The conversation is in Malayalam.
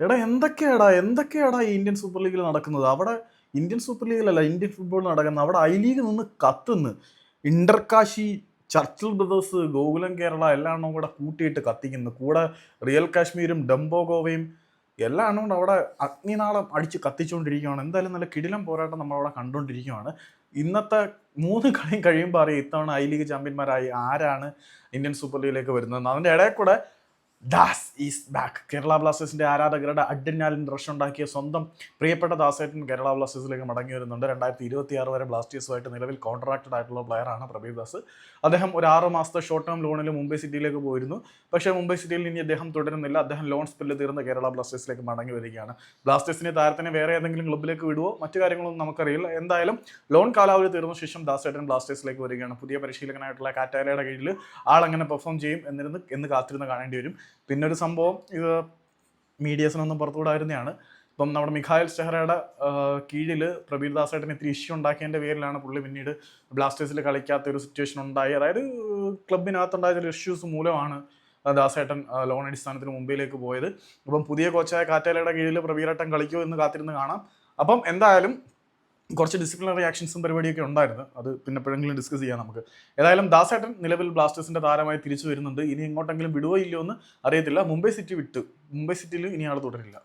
എടാ എന്തൊക്കെയാടാ എന്തൊക്കെയാടാ ഈ ഇന്ത്യൻ സൂപ്പർ ലീഗിൽ നടക്കുന്നത്? അവിടെ ഇന്ത്യൻ സൂപ്പർ ലീഗിലല്ല ഇന്ത്യൻ ഫുട്ബോൾ നടക്കുന്നത്. അവിടെ ഐ ലീഗ് നിന്ന് കത്തുന്നു. ഇന്റർകാശി ചർച്ചിൽ ബ്രദേഴ്സ് ഗോകുലം കേരള എല്ലാം കൂടെ കൂട്ടിയിട്ട് കത്തിക്കുന്നു. കൂടെ റിയൽ കാശ്മീരും ഡംബോ ഗോവയും എല്ലാ കൊണ്ട് അവിടെ അഗ്നിനാളം അടിച്ച് കത്തിച്ചുകൊണ്ടിരിക്കുകയാണ്. എന്തായാലും നല്ല കിടിലം പോരാട്ടം നമ്മളവിടെ കണ്ടുകൊണ്ടിരിക്കുകയാണ്. ഇന്നത്തെ മൂന്ന് കളിയും കഴിയുമ്പോൾ അറിയാം ഇത്തവണ ഐ ലീഗ് ചാമ്പ്യന്മാരായി ആരാണ് ഇന്ത്യൻ സൂപ്പർ ലീഗിലേക്ക് വരുന്നത്. അതിന്റെ ഇടയിൽ കൂടെ ദാസ് ഈസ് ബാക്ക്. കേരള ബ്ലാസ്റ്റേഴ്സിന്റെ ആരാധകരുടെ അഡ്രിനാലിൻ റഷ് ഉണ്ടാക്കിയ സ്വന്തം പ്രിയപ്പെട്ട ദാസേട്ടൻ കേരള ബ്ലാസ്റ്റേഴ്സിലേക്ക് മടങ്ങി വരുന്നുണ്ട്. രണ്ടായിരത്തി ഇരുപത്തി ആറ് വരെ ബ്ലാസ്റ്റേഴ്സുമായിട്ട് നിലവിൽ കോൺട്രാക്റ്റഡ് ആയിട്ടുള്ള പ്ലെയറാണ് പ്രബീർ ദാസ്. അദ്ദേഹം ഒരു ആറ് മാസത്തെ ഷോർട്ട് ടേം ലോണിൽ മുംബൈ സിറ്റിയിലേക്ക് പോയിരുന്നു. പക്ഷേ മുംബൈ സിറ്റിയിൽ ഇനി അദ്ദേഹം തുടരുന്നില്ല. അദ്ദേഹം ലോൺ സ്പെല്ല് തീർന്ന് കേരള ബ്ലാസ്റ്റേഴ്സിലേക്ക് മടങ്ങി വരികയാണ്. ബ്ലാസ്റ്റേഴ്സിനെ താരത്തിനെ വേറെ ഏതെങ്കിലും ക്ലബിലേക്ക് വിടുവോ? മറ്റു കാര്യങ്ങളൊന്നും നമുക്കറിയില്ല. എന്തായാലും ലോൺ കാലാവധി തീർന്ന ശേഷം ദാസേട്ടൻ ബ്ലാസ്റ്റേഴ്സിലേക്ക് വരികയാണ്. പുതിയ പരിശീലകനായിട്ടുള്ള കാറ്റാലയുടെ കീഴിൽ ആളെങ്ങനെ പെർഫോം ചെയ്യും എന്നിരുന്ന് എന്ന് കാത്തിരുന്ന് കാണേണ്ടി വരും. പിന്നെ ഒരു സംഭവം ഇത് മീഡിയസിനൊന്നും പുറത്തുവിടായിരുന്നതാണ് ഇപ്പം നമ്മുടെ മിഖായൽ സ്റ്റെഹറയുടെ കീഴിൽ പ്രബീർ ദാസായിട്ടിന് ഇത്തിരി ഇഷ്യൂ ഉണ്ടാക്കിയതിന്റെ പേരിലാണ് പുള്ളി പിന്നീട് ബ്ലാസ്റ്റേഴ്സിൽ കളിക്കാത്ത ഒരു സിറ്റുവേഷൻ ഉണ്ടായി. അതായത് ക്ലബിനകത്തുണ്ടായ ചില ഇഷ്യൂസ് മൂലമാണ് ദാസേട്ടൻ ലോൺ അടിസ്ഥാനത്തിന് മുംബൈയിലേക്ക് പോയത്. അപ്പം പുതിയ കോച്ചായ കാറ്റാലയുടെ കീഴിൽ പ്രബീരേട്ടൻ കളിക്കുമോ എന്ന് കാത്തിരുന്ന് കാണാം. അപ്പം എന്തായാലും കുറച്ച് ഡിസിപ്ലിനറി ആക്ഷൻസും പരിപാടിയൊക്കെ ഉണ്ടായിരുന്നു. അത് പിന്നെ എപ്പോഴെങ്കിലും ഡിസ്കസ് ചെയ്യാം നമുക്ക്. ഏതായാലും ദാസേട്ടൻ നിലവിൽ ബ്ലാസ്റ്റേഴ്സിന്റെ താരമായി തിരിച്ചു വരുന്നുണ്ട്. ഇനി എങ്ങോട്ടെങ്കിലും വിടുവോ ഇല്ലയോ എന്ന് അറിയത്തില്ല. മുംബൈ സിറ്റി വിട്ടു. മുംബൈ സിറ്റിയിൽ ഇനി ആൾ തുടരില്ല.